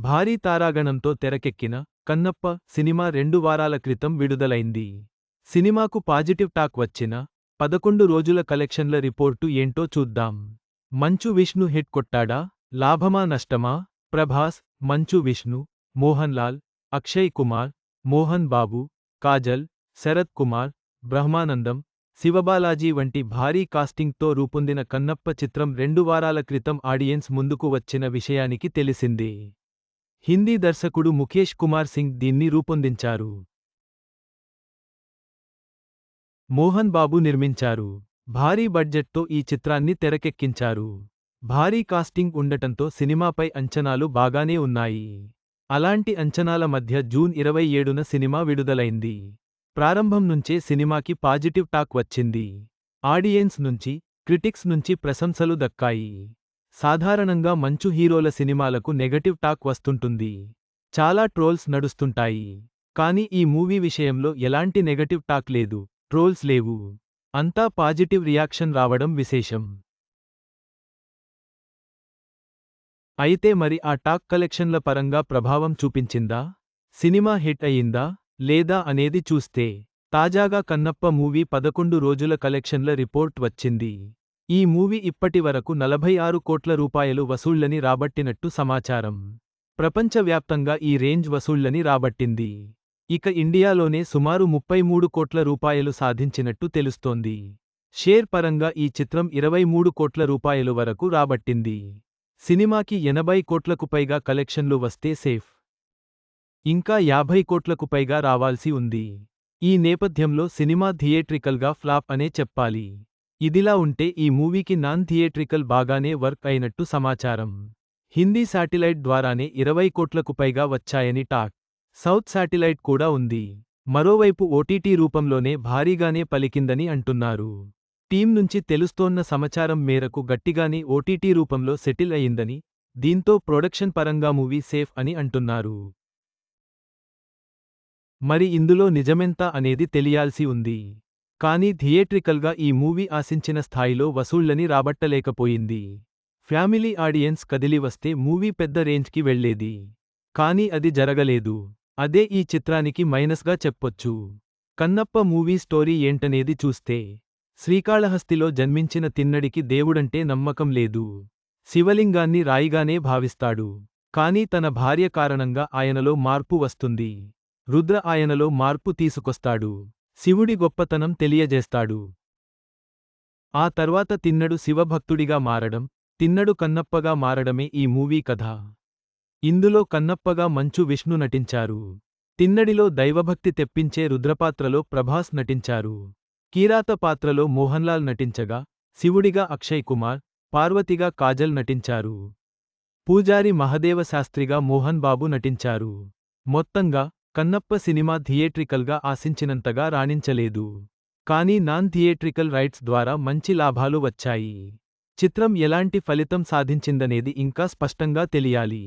భారీ తారాగణంతో తెరకెక్కిన కన్నప్ప సినిమా రెండు వారాల క్రితం విడుదలైంది. సినిమాకు పాజిటివ్ టాక్ వచ్చిన పదకొండు రోజుల కలెక్షన్ల రిపోర్టు ఏంటో చూద్దాం. మంచు విష్ణు హిట్ కొట్టాడా? లాభమా నష్టమా? ప్రభాస్ మంచు విష్ణు మోహన్ లాల్ అక్షయ్ కుమార్ మోహన్ బాబు కాజల్ శరత్ కుమార్ బ్రహ్మానందం శివబాలాజీ వంటి భారీ కాస్టింగ్తో రూపొందిన కన్నప్ప చిత్రం రెండు వారాల క్రితం ఆడియన్స్ ముందుకు వచ్చిన విషయానికి తెలిసింది. హిందీ దర్శకుడు ముఖేష్ కుమార్ సింగ్ దీన్ని రూపొందించారు. మోహన్ బాబు నిర్మించారు. భారీ బడ్జెట్తో ఈ చిత్రాన్ని తెరకెక్కించారు. భారీ కాస్టింగ్ ఉండటంతో సినిమాపై అంచనాలు బాగానే ఉన్నాయి. అలాంటి అంచనాల మధ్య జూన్ ఇరవై ఏడున సినిమా విడుదలైంది. ప్రారంభం నుంచే సినిమాకి పాజిటివ్ టాక్ వచ్చింది. ఆడియన్స్ నుంచి క్రిటిక్స్ నుంచి ప్రశంసలు దక్కాయి. సాధారణంగా మంచు హీరోల సినిమాలకు నెగటివ్ టాక్ వస్తుంటుంది. చాలా ట్రోల్స్ నడుస్తుంటాయి. కానీ ఈ మూవీ విషయంలో ఎలాంటి నెగటివ్ టాక్ లేదు. ట్రోల్స్ లేవు. అంతా పాజిటివ్ రియాక్షన్ రావడం విశేషం. అయితే మరి ఆ టాక్ కలెక్షన్ల పరంగా ప్రభావం చూపించిందా? సినిమా హిట్ అయిందా లేదా అనేది చూస్తే తాజాగా కన్నప్ప మూవీ పదకొండు రోజుల కలెక్షన్ల రిపోర్ట్ వచ్చింది. ఈ మూవీ ఇప్పటి వరకు నలభై ఆరు కోట్ల రూపాయలు వసూళ్ళని రాబట్టినట్టు సమాచారం. ప్రపంచవ్యాప్తంగా ఈ రేంజ్ వసూళ్ళని రాబట్టింది. ఇక ఇండియాలోనే సుమారు ముప్పై మూడు కోట్ల రూపాయలు సాధించినట్టు తెలుస్తోంది. షేర్ పరంగా ఈ చిత్రం ఇరవై మూడు కోట్ల రూపాయలు వరకు రాబట్టింది. సినిమాకి ఎనభై కోట్లకు పైగా కలెక్షన్లు వస్తే సేఫ్. ఇంకా యాభై కోట్లకు పైగా రావాల్సి ఉంది. ఈ నేపథ్యంలో సినిమా థియేట్రికల్గా ఫ్లాప్ అనే చెప్పాలి. ఇదిలా ఉంటే ఈ మూవీకి నాన్ థియేట్రికల్ బాగానే వర్క్ అయినట్టు సమాచారం. హిందీ శాటిలైట్ ద్వారానే ఇరవై కోట్లకు పైగా వచ్చాయని టాక్. సౌత్ శాటిలైట్ కూడా ఉంది. మరోవైపు ఓటీటీ రూపంలోనే భారీగానే పలికిందని అంటున్నారు. టీం నుంచి తెలుస్తోన్న సమాచారం మేరకు గట్టిగానే ఓటీటీ రూపంలో సెటిల్ అయిందని దీంతో ప్రొడక్షన్ పరంగా మూవీ సేఫ్ అని అంటున్నారు. మరి ఇందులో నిజమెంత అనేది తెలియాల్సి ఉంది. కానీ థియేట్రికల్గా ఈ మూవీ ఆశించిన స్థాయిలో వసూళ్ళని రాబట్టలేకపోయింది. ఫ్యామిలీ ఆడియన్స్ కదిలి వస్తే మూవీ పెద్ద రేంజ్కి వెళ్ళేది. కానీ అది జరగలేదు. అదే ఈ చిత్రానికి మైనస్గా చెప్పొచ్చు. కన్నప్ప మూవీ స్టోరీ ఏంటనేది చూస్తే శ్రీకాళహస్తిలో జన్మించిన తిన్నడికి దేవుడంటే నమ్మకం లేదు. శివలింగాన్ని రాయిగానే భావిస్తాడు. కాని తన భార్య కారణంగా ఆయనలో మార్పు వస్తుంది. రుద్ర ఆయనలో మార్పు తీసుకొస్తాడు. శివుడి గొప్పతనం తెలియజేస్తాడు. ఆ తర్వాత తిన్నడు శివభక్తుడిగా మారడం తిన్నడు కన్నప్పగా మారడమే ఈ మూవీ కథ. ఇందులో కన్నప్పగా మంచు విష్ణు నటించారు. తిన్నడిలో దైవభక్తి తెప్పించే రుద్రపాత్రలో ప్రభాస్ నటించారు. కీరాత పాత్రలో మోహన్లాల్ నటించగా శివుడిగా అక్షయ్ కుమార్ పార్వతిగా కాజల్ నటించారు. పూజారి మహదేవ శాస్త్రిగా మోహన్ బాబు నటించారు. మొత్తంగా కన్నప్ప సినిమా థియేట్రికల్గా ఆశించినంతగా రాణించలేదు. కానీ నాన్ థియేట్రికల్ రైట్స్ ద్వారా మంచి లాభాలు వచ్చాయి. చిత్రం ఎలాంటి ఫలితం సాధించిందనేది ఇంకా స్పష్టంగా తెలియాలి.